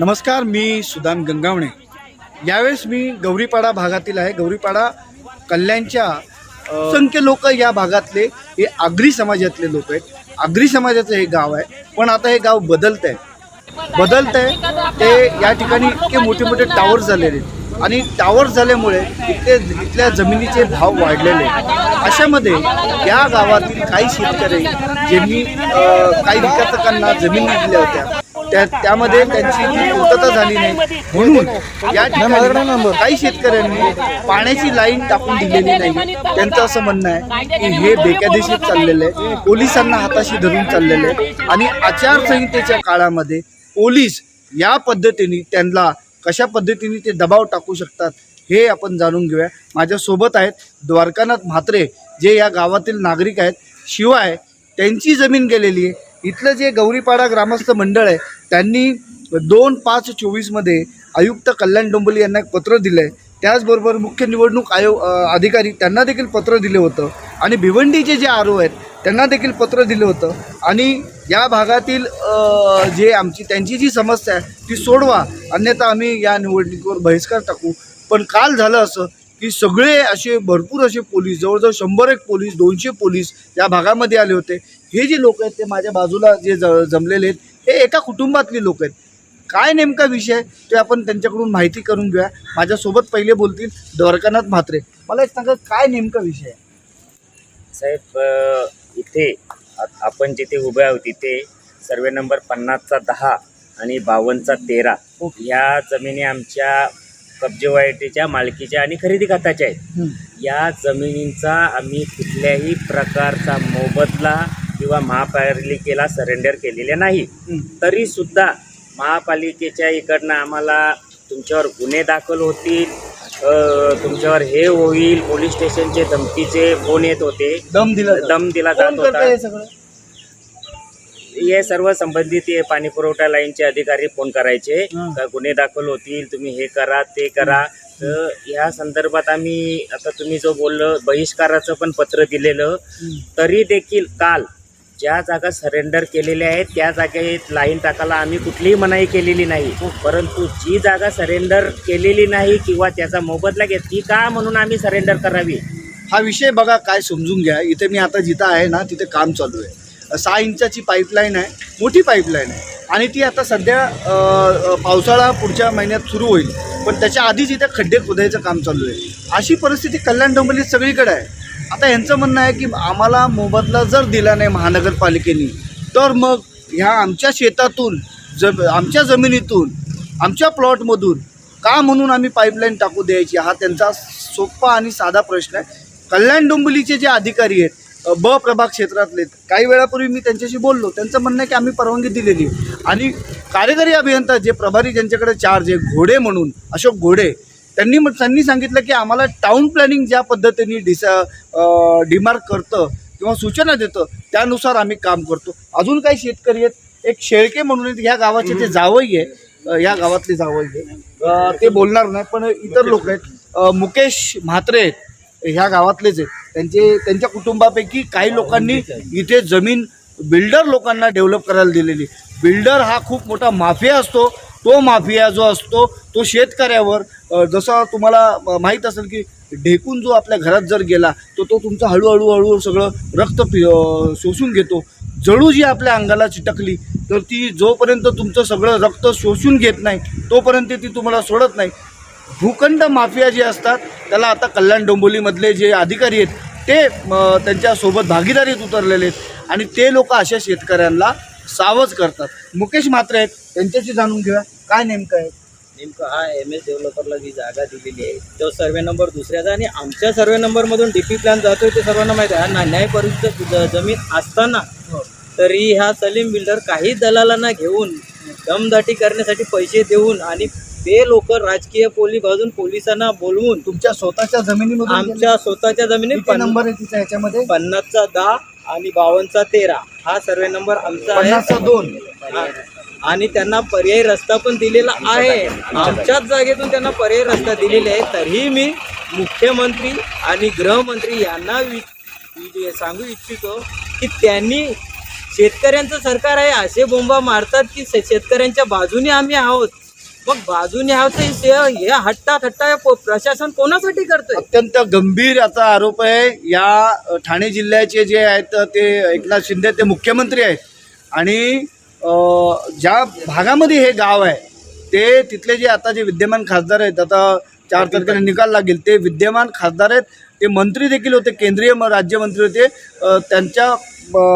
नमस्कार मी सुदाम गंगावणे. यावेळेस मी गौरीपाडा भागातील आहे. गौरीपाडा कल्याणच्या असंख्य लोक या भागातले हे आगरी समाजातले लोक आहेत. आगरी समाजाचं हे गाव आहे. पण आता हे गाव बदलत आहे. बदलत आहे. ते या ठिकाणी इतके मोठे मोठे टावर झालेले आहेत. आणि टावर झाल्यामुळे इथले इथल्या जमिनीचे भाव वाढलेले आहेत. अशामध्ये या गावातील काही शेतकरी ज्यांनी काही विकासकांना जमिनी दिल्या होत्या त्या त्यामध्ये त्यांची पूर्तता झाली नाही. म्हणून या ठिकाणी काही शेतकऱ्यांनी पाण्याची लाईन टाकून दिलेली नाही. त्यांचं असं म्हणणं आहे की हे बेकायदेशीर चाललेलं आहे. पोलिसांना हाताशी धरून चाललेलं आहे. आणि आचारसंहितेच्या काळामध्ये पोलीस या पद्धतीने त्यांना कशा पद्धतीने ते दबाव टाकू शकतात हे आपण जाणून घेऊया. माझ्यासोबत आहेत द्वारकानाथ म्हात्रे जे या गावातील नागरिक आहेत. शिवाय त्यांची जमीन गेलेली आहे. इथलं जे गौरीपाडा ग्रामस्थ मंडळ आहे त्यांनी दोन पाच चोवीसमध्ये आयुक्त कल्याण डोंबली यांना एक पत्र दिलं आहे त्याचबरोबर मुख्य निवडणूक आयोग अधिकारी त्यांना देखील पत्र दिलं होतं. आणि भिवंडीचे जे आरो आहेत त्यांना देखील पत्र दिलं होतं. आणि या भागातील जे आमची त्यांची जी समस्या आहे ती सोडवा. अन्यथा आम्ही या निवडणुकीवर बहिष्कार टाकू. पण काल झालं असं की सगळे असे भरपूर असे पोलीस जवळजवळ शंभर एक पोलीस दोनशे पोलीस या भागामध्ये आले होते. हे जे लोक आहेत ते माझ्या बाजूला जे ज जमलेले आहेत हे एका कुटुंबातली लोक आहेत. काय नेमका विषय ते आपण त्यांच्याकडून माहिती करून घेऊया. माझ्यासोबत पहिले बोलतील द्वारकानाथ म्हात्रे. मला एक सांगा काय नेमका विषय आहे? साहेब इथे आपण जिथे उभे आहोत तिथे सर्वे नंबर पन्नासचा दहा आणि बावन्नचा तेरा ओके. या जमिनी आमच्या कब्जेवाईटीच्या मालकीच्या आणि खरेदी खात्याच्या आहेत. या जमिनींचा आम्ही कुठल्याही प्रकारचा मोबदला किंवा महापालिकेला सरेंडर केलेले नाही. तरी सुद्धा महापालिकेच्या इकडनं आम्हाला तुमच्यावर गुन्हे दाखल होतील. तुमच्यावर हे होईल. पोलीस स्टेशनचे धमकीचे फोन येत होते. दम दिला. दम दिला जात होता. हे सर्व संबंधित हे पाणी पुरवठा लाईनचे अधिकारी फोन करायचे. का गुन्हे दाखल होतील तुम्ही हे करा ते करा. तर या संदर्भात आम्ही आता तुम्ही जो बोललं बहिष्काराचं पण पत्र दिलेलं. तरी देखील काल ज्या जागा सरेंडर केलेल्या आहेत त्या जागेत लाईन टाकायला आम्ही कुठलीही मनाई केलेली नाही. परंतु जी जागा सरेंडर केलेली नाही किंवा त्याचा मोबदला घेत ती का म्हणून आम्ही सरेंडर करावी? हा विषय बघा काय समजून घ्या. इथे मी आता जिथं आहे ना तिथे काम चालू आहे. सहा इंचाची पाईपलाईन आहे मोठी पाईपलाईन आहे. आणि ती आता सध्या पावसाळा पुढच्या महिन्यात सुरू होईल. पण त्याच्या आधीच इथे खड्डे खोदायचं काम चालू आहे. अशी परिस्थिती कल्याण डोंबलीत सगळीकडे आहे. आता यांचं म्हणणं आहे की आम्हाला मोबदला जर दिला नाही महानगरपालिकेने तर मग ह्या आमच्या शेतातून ज आमच्या जमिनीतून आमच्या प्लॉटमधून का म्हणून आम्ही पाईपलाईन टाकू द्यायची? हा त्यांचा सोपा आणि साधा प्रश्न आहे. कल्याण डोंबिवलीचे जे अधिकारी आहेत ब प्रभाग क्षेत्रातले काही वेळापूर्वी मी त्यांच्याशी बोललो. त्यांचं म्हणणं आहे की आम्ही परवानगी दिलेली आणि कार्यकारी अभियंता जे प्रभारी ज्यांच्याकडे चार्ज आहे घोडे म्हणून अशोक घोडे त्यांनी त्यांनी सांगितलं की आम्हाला टाउन प्लॅनिंग ज्या पद्धतीने डिसा डिमार्क करतं किंवा सूचना देतं त्यानुसार आम्ही काम करतो. अजून काही शेतकरी आहेत एक शेळके म्हणून ह्या गावाचे ते जावई आहे. अ, या गावातले जावई आहे ते बोलणार नाही पण इतर लोक आहेत. मुकेश म्हात्रे आहेत ह्या गावातलेच आहेत. त्यांचे त्यांच्या कुटुंबापैकी काही लोकांनी इथे जमीन बिल्डर लोकांना डेव्हलप करायला दिलेली. बिल्डर हा खूप मोठा माफिया असतो. तो माफिया जो असतो तो शेतकऱ्यावर जसं तुम्हाला माहीत असेल की ढेकून जो आपल्या घरात जर गेला तर तो तुमचं हळूहळू हळूहळू सगळं रक्त पि शोषून घेतो. जळू जी आपल्या अंगाला चिटकली तर ती जोपर्यंत तुमचं सगळं रक्त शोषून घेत नाही तोपर्यंत ती तुम्हाला सोडत नाही. भूखंड माफिया जे असतात त्याला आता कल्याण डोंबोलीमधले जे अधिकारी आहेत ते त्यांच्यासोबत भागीदारीत उतरलेले आहेत. आणि ते लोक अशा शेतकऱ्यांना सावध करतात. मुकेश मात्रे आहेत त्यांच्याशी जाणून घेऊया काय नेमकं आहे? नेमकं हा एम एस डेव्हलपरला जी जागा दिलेली आहे तो सर्वे नंबर दुसऱ्याचा आणि आमच्या सर्वे नंबरमधून डी पी प्लॅन जातोय ते सर्वांना माहिती आहे. हा न्याय परिषद ज- जमीन असताना तरी ह्या सलीम बिल्डर काही दलालांना घेऊन दमदाटी करण्यासाठी पैसे देऊन आणि ते लोक राजकीय पोली बाजून पोलिसांना बोलवून तुमच्या स्वतःच्या जमिनीमधून आमच्या स्वतःच्या जमिनी किती नंबर आहे तिचा ह्याच्यामध्ये पन्नासचा दहा आणि बावनचा तेरा. हा सर्वे नंबर आमचा आहे. दोन. हा. आणि त्यांना पर्यायी रस्ता पण दिलेला आहे. आमच्याच जागेतून त्यांना पर्यायी रस्ता दिलेला आहे तरीही मी मुख्यमंत्री आणि गृहमंत्री यांना वि- सांगू इच्छितो की त्यांनी शेतकऱ्यांचं सरकार आहे. असे बोंबा मारतात की शेतकऱ्यांच्या बाजूने आम्ही आहोत. मग बाजूने आहोत हे- हट्टा थट्टा हे प्रशासन कोणासाठी करतोय? अत्यंत गंभीर याचा आरोप आहे. या ठाणे जिल्ह्याचे जे आहेत ते एकनाथ शिंदे ते मुख्यमंत्री आहेत. आणि ज्या भागामध्ये हे गाव आहे ते तिथले जे आता जे विद्यमान खासदार आहेत आता चार तारखेला निकाल लागेल ते विद्यमान खासदार आहेत ते मंत्री देखील होते केंद्रीय म- राज्यमंत्री होते. त्यांच्या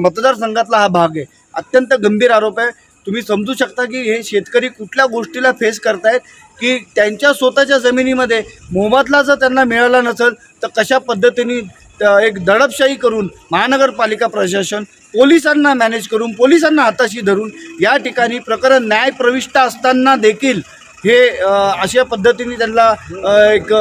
मतदारसंघातला हा भाग आहे. अत्यंत गंभीर आरोप आहे. तुम्ही समजू शकता की हे शेतकरी कुठल्या गोष्टीला फेस करतायत की त्यांच्या स्वतःच्या जमिनीमध्ये मोबदला जर त्यांना मिळाला नसेल तर कशा पद्धतीने एक दडपशाही करून महानगरपालिका प्रशासन पोलिसांना मॅनेज करून पोलिसांना हाताशी धरून या ठिकाणी प्रकरण न्याय प्रविष्ट असताना देखील हे अशा पद्धतीने त्यांना एक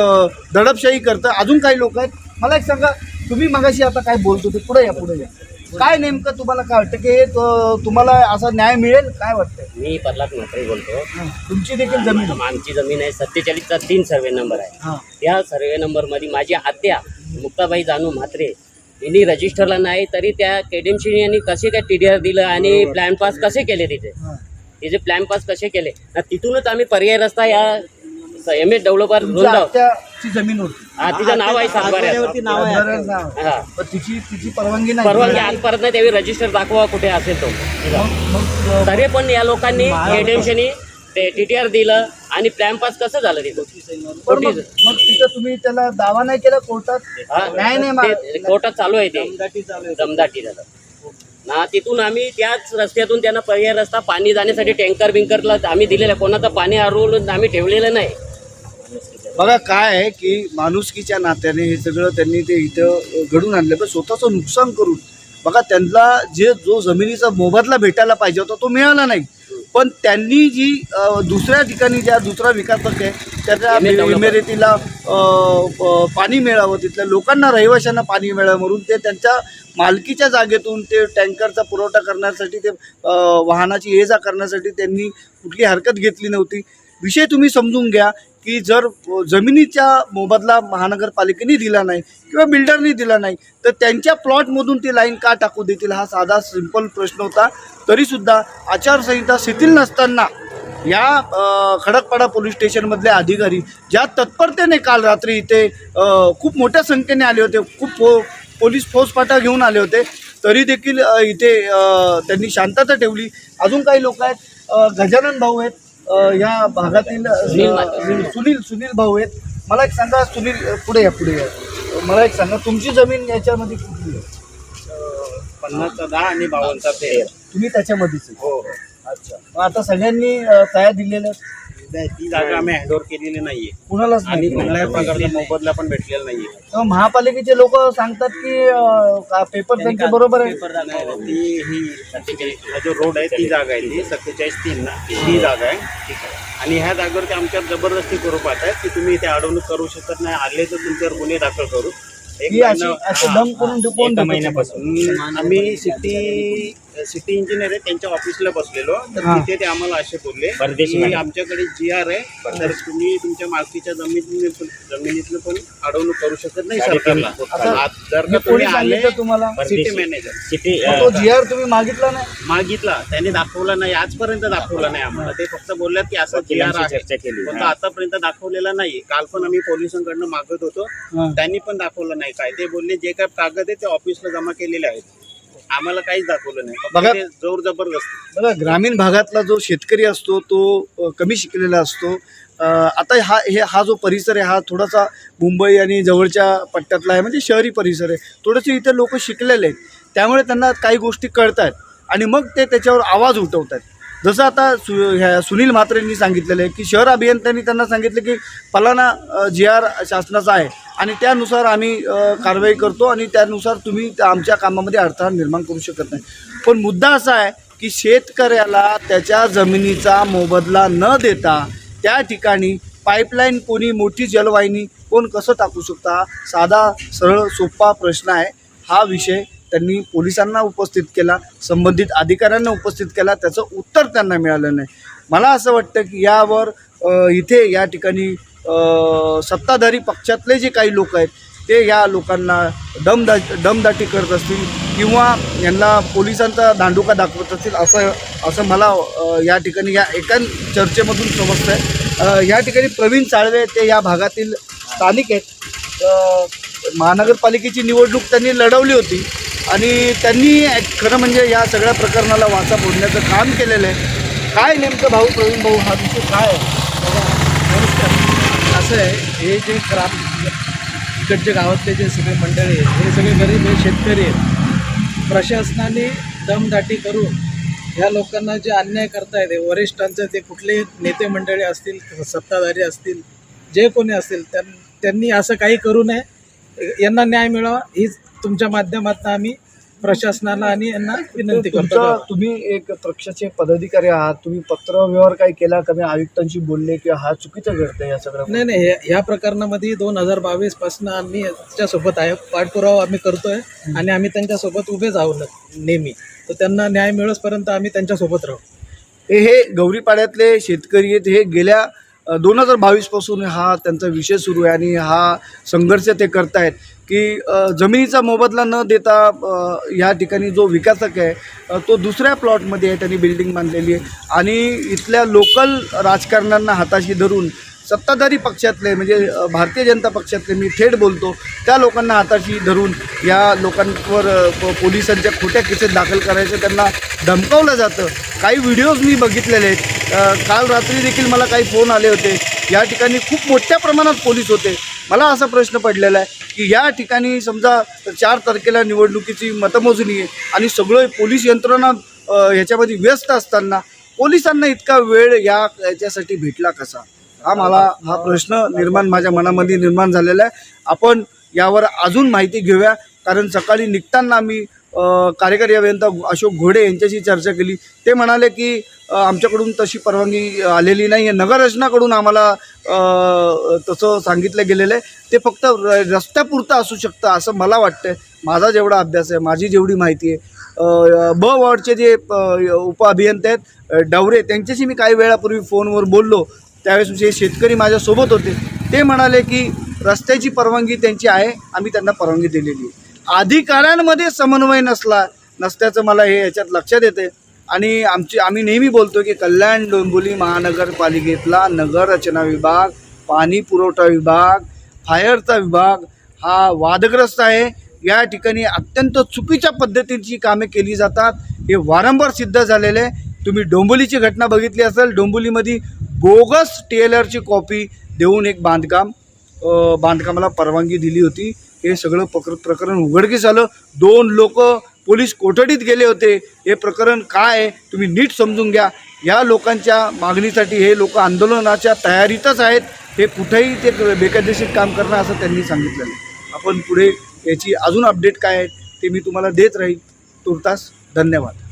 दडपशाही करतं. अजून काही लोक आहेत? मला एक सांगा तुम्ही मगाशी आता काय बोलतो ते पुढे या पुढे या. काय नेमकं तुम्हाला काय वाटतं की तो- तुम्हाला असा न्याय मिळेल? काय वाटतं मी प्रल्हाद म्हात्रे बोलतो. तुमची देखील जमीन आहे. आमची जमीन आहे. सत्तेचाळीसचा तीन सर्वे नंबर आहे. हां. त्या सर्वे नंबरमध्ये माझी आत्या मुक्ताबाई जानू म्हात्रे यांनी रजिस्टरला नाही तरी त्या केडीएमसी यांनी कसे काय टी डी आर दिलं आणि प्लॅन पास कसे केले तिथे? हां. तिचे प्लॅन पास कसे केले? तिथूनच आम्ही पर्याय रस्ता या एम एस डेव्हलपर आत्याची जमीन होती. हा तिचं नाव आहे सातबाऱ्यावरती नाव आहे. हा. पण तिची तिची परवानगी नाही. परवानगी आजपर्यंत नाही त्यावेळी रजिस्टर दाखवा कुठे असेल तो. तरी पण या लोकांनी एडेन्शनी ते टी टी आर दिलं आणि प्लॅन पास कसं झालं तिथं? मग तिथं तुम्ही त्याला दावा नाही केला कोर्टात? हा? नाही नाही कोर्टात चालू आहे ते. दमदाटी झालं. ना तिथून आम्ही त्याच रस्त्यातून त्यांना पर्याय रस्ता पाणी जाण्यासाठी टँकर बिंकरला आम्ही दिलेलं आहे. कोणाचं पाणी अरवून आम्ही ठेवलेलं नाही. बघा काय आहे की माणुसकीच्या नात्याने हे सगळं त्यांनी ते इथं घडून आणलं. पण स्वतःचं नुकसान करून बघा त्यांना जे जो जमिनीचा मोबदला भेटायला पाहिजे होता तो मिळाला नाही. पण त्यांनी जी दुसऱ्या ठिकाणी ज्या दुसरा विकासक आहे त्याच्या प- पाणी मिळावं तिथल्या लोकांना रहिवाशांना पाणी मिळावं म्हणून ते त्यांच्या मालकीच्या जागेतून ते टँकरचा पुरवठा करण्यासाठी ते वाहनाची ये जा करण्यासाठी त्यांनी कुठली हरकत घेतली नव्हती. विषय तुम्ही समजून घ्या. की जर जमिनीच्या जमिनीचा मोबदला महानगरपालिकेने दिला नाही किंवा बिल्डरनी दिला नाही तर त्यांच्या प्लॉटमधून ती लाईन का टाकू देतील? हा साधा सिंपल प्रश्न होता. तरीसुद्धा आचारसंहिता शिथिल नसताना या खडकपाडा पोलीस स्टेशनमधले अधिकारी ज्या तत्परतेने काल रात्री इथे खूप मोठ्या संख्येने आले होते खूप पो पोलीस फौजफाटा घेऊन आले होते तरी देखील इथे त्यांनी शांतता ठेवली. अजून काही लोक आहेत गजानन भाऊ आहेत या भागातील सुनील. सुनील भाऊ आहेत मला एक सांगा सुनील पुढे या पुढे या मला एक सांगा तुमची जमीन याच्यामध्ये कुठली आहे पन्नासचा दहा आणि बावनचा तेरा तुम्ही त्याच्यामध्येच. हो अच्छा मग आता सगळ्यांनी अ, तया दिलेल्या आहेत? ती जागा आम्ही हँडओव्हर केलेली नाहीये. कुणालाच आणि नाही कुठल्याही प्रकारचा मोबदला पण भेटलेला नाहीये. तर महापालिकेचे लोक सांगतात की अ, का पेपर त्यांचे बरोबर आहे. ती ही हा जो रोड आहे ती जागा आहे ती. सत्तेचाळीस तीन ना ही. जागा आहे. ठीक आहे. आणि ह्या जागेवर ते आमच्यावर जबरदस्ती करू पाहतात की तुम्ही इथे अडवणूक करू शकत नाही. आले तर तुमच्यावर गुन्हे दाखल करू. एक ही अशी महिना- अशी दम करून कोण एका देतं? महिन्यापासून. आम्ही सिटी सिटी इंजिनियर आहे त्यांच्या ऑफिसला बसलेलो. तर हा. तिथे ते आम्हाला असे बोलले परदेशी की. आमच्याकडे जी आर आहे तर तुम्ही तुमच्या मालकीच्या जमिनी जमिनीतलं पण अडवणूक करू शकत नाही सरकारला. आता आज जर का तुम्ही कोणी आले सांगितलं तुम्हाला. सिटी मॅनेजर किती मग तो जी आर तुम्ही मागितला नाही? मागितला. त्यांनी दाखवला नाही. आजपर्यंत दाखवला नाही आम्हाला. ते फक्त बोलल्यात की असं जी आर वकिलांशी आहे. चर्चा केली. पण तो आतापर्यंत दाखवलेला नाही. काल पण आम्ही पोलिसांकडनं मागत होतो. हा. त्यांनी पण दाखवलं नाही. काय ते बोलले जे काय कागद आहे ते ऑफिसला जमा केलेले आहेत. आम्हाला काहीच दाखवलं नाही. बघा. जोर जबरदस्ती. बघा ग्रामीण भागातला जो शेतकरी असतो तो अ, कमी शिकलेला असतो. अ, आता हा हे हा जो परिसर आहे हा थोडासा मुंबई आणि जवळच्या पट्ट्यातला आहे म्हणजे शहरी परिसर आहे. थोडेसे इथे लोक शिकलेले आहेत. त्यामुळे त्यांना काही गोष्टी कळत आहेत आणि मग ते त्याच्यावर आवाज उठवत आहेत जसं आता सु ह्या सुनील म्हात्रेंनी सांगितलेलं आहे की शहर अभियंत्यांनी त्यांना सांगितलं की फलाना जी आर शासनाचा आहे आणि त्यानुसार आम्ही कारवाई करतो आणि त्यानुसार तुम्ही त्या आमच्या कामामध्ये अडथळा निर्माण करू शकत नाही. पण मुद्दा असा आहे की शेतकऱ्याला त्याच्या जमिनीचा मोबदला न देता त्या ठिकाणी पाईपलाईन कोणी मोठी जलवाहिनी कोण कसं टाकू शकता? साधा सरळ सोपा प्रश्न आहे. हा विषय त्यांनी पोलिसांना उपस्थित केला संबंधित अधिकाऱ्यांना उपस्थित केला त्याचं उत्तर त्यांना मिळालं नाही. मला असं वाटतं की यावर इथे या ठिकाणी सत्ताधारी पक्षातले जे काही लोक आहेत ते या लोकांना दमदा दमदाटी करत असतील किंवा यांना पोलिसांचा दांडुका दाखवत असतील असं असं मला या ठिकाणी या एका चर्चेमधून समजतं आहे या ठिकाणी प्रवीण साळवे ते या भागातील स्थानिक आहेत. महानगरपालिकेची निवडणूक त्यांनी लढवली होती. आणि त्यांनी खरं म्हणजे या सगळ्या प्रकरणाला वाचा फोडण्याचं काम केलेलं आहे. काय नेमकं भाऊ प्रवीण भाऊ हा विषय काय आहे? नमस्कार. असं आहे हे जे ग्राम इकडचे गावातले जे सगळे मंडळी आहेत हे सगळे गरीब हे शेतकरी आहेत. प्रशासनाने दमदाटी करून ह्या लोकांना जे अन्याय करता येते वरिष्ठांचं ते कुठले नेते मंडळी असतील सत्ताधारी असतील जे कोणी असतील त्यां त्यांनी असं काही करू नये. यांना न्याय मिळावा हीच तुमच्या माध्यमातून आम्ही प्रशासनाला आणि यांना विनंती करतो. तुमचं तुम्ही एक पक्षाचे पदाधिकारी आहात तुम्ही पत्रव्यवहार काही केला का? मी आयुक्तांशी बोलले की हा चुकीचं घडतंय या सगळं नाही नाही ह्या प्रकरणामध्ये दोन हजार बावीसपासून आम्ही त्याच्यासोबत आहे. पाठपुरावा आम्ही करतोय आणि आम्ही त्यांच्यासोबत उभेच आहोत नेहमी. तर त्यांना न्याय मिळेपर्यंत आम्ही त्यांच्यासोबत राहू. हे हे गौरीपाड्यातले शेतकरी आहेत हे गेल्या दोन हजार बावीसपासून हा त्यांचा विषय सुरू आहे आणि हा संघर्ष ते करतायत की जमिनीचा मोबदला न देता या ठिकाणी जो विकासक आहे तो दुसऱ्या प्लॉटमध्ये आहे त्यांनी बिल्डिंग बांधलेली आहे. आणि इथल्या लोकल राजकारण्यांना हाताशी धरून सत्ताधारी पक्षातले म्हणजे भारतीय जनता पक्षातले मी थेट बोलतो त्या लोकांना हाताशी धरून या लोकांवर प- पोलिसांच्या खोट्या केसेस दाखल करायचं त्यांना धमकावलं जातं. काही व्हिडिओज मी बघितलेले आहेत. काल रात्री देखील मला काही फोन आले होते. या ठिकाणी खूप मोठ्या प्रमाणात पोलीस होते. मला असा प्रश्न पडलेला आहे की या ठिकाणी समजा चार तारखेला निवडणुकीची मतमोजणी आहे आणि सगळं पोलीस यंत्रणा ह्याच्यामध्ये व्यस्त असताना पोलिसांना इतका वेळ या याच्यासाठी भेटला कसा? हा मला हा प्रश्न निर्माण माझ्या मनामध्ये निर्माण झालेला आहे. आपण यावर अजून माहिती घेऊया. कारण सकाळी निघताना आम्ही कार्यकारी अभियंता अशोक घोडे यांच्याशी चर्चा केली. ते म्हणाले की आमच्याकडून तशी परवानगी आलेली नाही आहे नगररचनाकडून आम्हाला तसं सांगितलं गेलेलं आहे. ते फक्त र रस्त्यापुरतं असू शकतं असं मला वाटतं माझा जेवढा अभ्यास आहे माझी जेवढी माहिती आहे ब वॉर्डचे जे उप उपअभियंते आहेत डवरे त्यांच्याशी मी काही वेळापूर्वी फोनवर बोललो. त्यावेळेस जे शेतकरी माझ्यासोबत होते ते म्हणाले की रस्त्याची परवानगी त्यांची आहे आम्ही त्यांना परवानगी दिलेली आहे. अधिकाऱ्यांमध्ये समन्वय नसला नसल्याचं मला हे याच्यात लक्षात येते आणि आमची आम्ही नेहमी बोलतो की कल्याण डोंबिवली महानगरपालिकेतला नगररचना विभाग पाणी पुरवठा विभाग फायरचा विभाग हा वादग्रस्त आहे. या ठिकाणी अत्यंत चुकीच्या पद्धतीची कामे केली जातात. हे वारंवार सिद्ध झालेले आहे. तुम्ही डोंबोलीची घटना बघितली असेल डोंबोलीमध्ये बोगस टी एल आरची कॉपी देऊन एक बांधकाम बांधकामाला परवानगी दिली होती. हे सगळं प्रकर प्रकरण उघडकीस आलं. दोन लोक पोलीस कोठडीत गेले होते. हे प्रकरण काय आहे तुम्ही नीट समजून घ्या. या लोकांच्या मागणीसाठी हे लोक आंदोलनाच्या तयारीतच आहेत. हे कुठेही ते बेकायदेशीर काम करणार असं त्यांनी सांगितलेलं आहे आपण पुढे याची अजून अपडेट काय आहे ते मी तुम्हाला देत राहील. तुर्तास धन्यवाद.